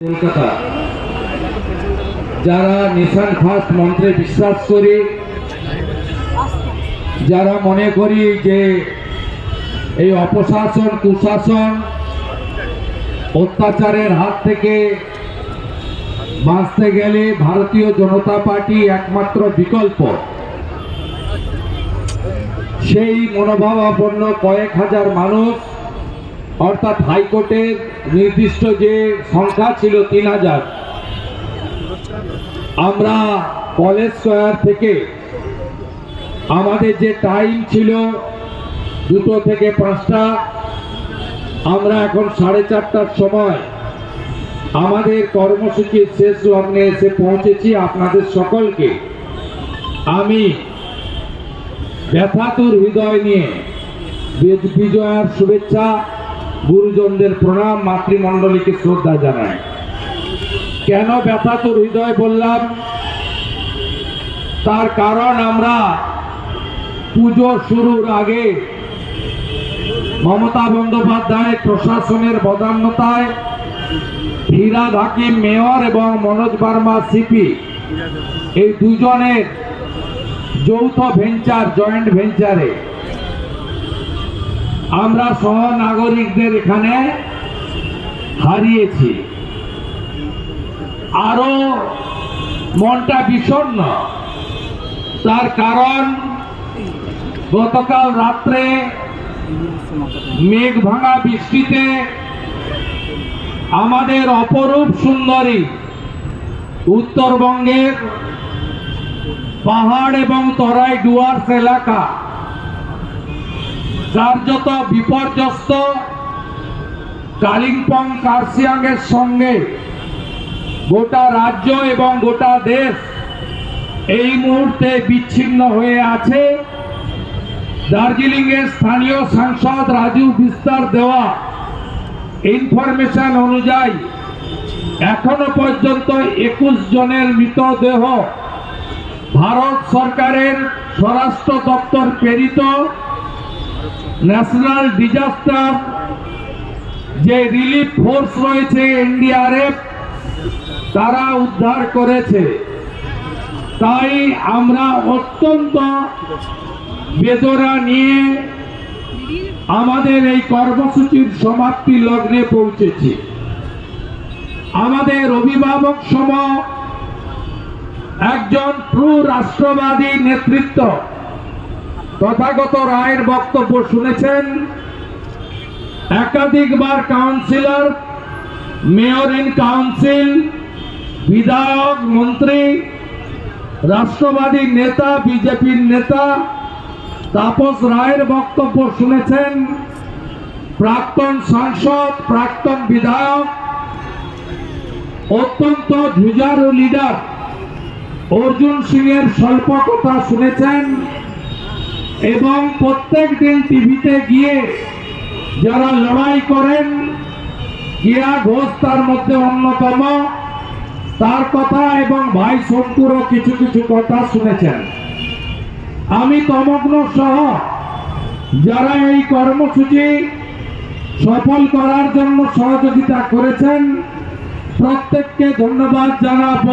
কলকাতা যারা নিশান ফার্স্ট মন্ত্রে বিশ্বাস করি, যারা মনে করি যে এই অপশাসন, কুশাসন অত্যাচারের হাত থেকে বাঁচতে গেলে ভারতীয় জনতা পার্টি একমাত্র বিকল্প। সেই মনোভাবাপন্ন কয়েক হাজার মানুষ, অর্থাৎ হাইকোর্টের নির্দিষ্ট যে সংখ্যা ছিল তিন হাজার, আমরা কলেজ স্কোয়ার থেকে আমাদের যে টাইম ছিল দুটো থেকে পাঁচটা, আমরা এখন সাড়ে চারটার সময় আমাদের কর্মসূচির শেষ লগ্নে এসে পৌঁছেছি আপনাদের সকলকে। আমি ব্যথাতুর হৃদয় নিয়ে বিজ- বিজয়ার শুভেচ্ছা গুরুজনদের প্রণাম মাতৃমণ্ডলীকে শ্রদ্ধা জানায়। কেন ব্যথাতুর হৃদয় বললাম? তার কারণ আমরা পুজো শুরুর আগে মমতা বন্দ্যোপাধ্যায় প্রশাসনের বদান্যতায় ফিরাদ হাকিম মেয়র এবং মনোজ বার্মা সিপি এই দুজনের যৌথ ভেঞ্চার, জয়েন্ট ভেঞ্চারে আমরা সহ নাগরিকদের এখানে হারিয়েছি। আরও মনটা বিষণ্ণ। তার কারণ, গতকাল রাত্রে মেঘ ভাঙা বৃষ্টিতে আমাদের অপরূপ সুন্দরী উত্তরবঙ্গের পাহাড় এবং তরাই ডুয়ার্স এলাকা কার্যত বিপর্যস্ত কালিম্পং কার্সিয়াংয়ের সঙ্গে গোটা রাজ্য এবং গোটা দেশ এই মুহূর্তে বিচ্ছিন্ন হয়ে আছে। দার্জিলিং এর স্থানীয় সাংসদ রাজু বিস্তার দেওয়া ইনফরমেশন অনুযায়ী এখনও পর্যন্ত একুশ জনের মৃতদেহ ভারত সরকারের স্বরাষ্ট্র দপ্তর প্রেরিত। ন্যাশনাল ডিজাস্টার, যে রিলিফ ফোর্স রয়েছে এনডিআরএফ, তারা উদ্ধার করেছে। তাই আমরা অত্যন্ত বেদনা নিয়ে আমাদের এই কর্মসূচির সমাপ্তি লগ্নে পৌঁছেছি। আমাদের অভিভাবক সম একজন ট্রু রাষ্ট্রবাদী নেতৃত্ব তথাগত রায়ের বক্তব্য শুনেছেন একাধিকবার কাউন্সিলর, মেয়র ইন কাউন্সিল, বিধায়ক, মন্ত্রী, রাষ্ট্রবাদী নেতা, বিজেপির নেতা, তাপস রায়ের বক্তব্য শুনেছেন প্রাক্তন সাংসদ, প্রাক্তন বিধায়ক, অত্যন্ত ঝুঝারু লিডার অর্জুন সিং এর স্বল্প কথা শুনেছেন। এবং প্রত্যেক দিন টিভিতে গিয়ে যারা লড়াই করেন, গিয়া ঘোষ তার মধ্যে অন্যতম। তার কথা এবং ভাই শঙ্কুরও কিছু কিছু কথা শুনেছেন। আমি তমগ্ন সহ যারা এই কর্মসূচি সফল করার জন্য সহযোগিতা করেছেন, প্রত্যেককে ধন্যবাদ জানাব।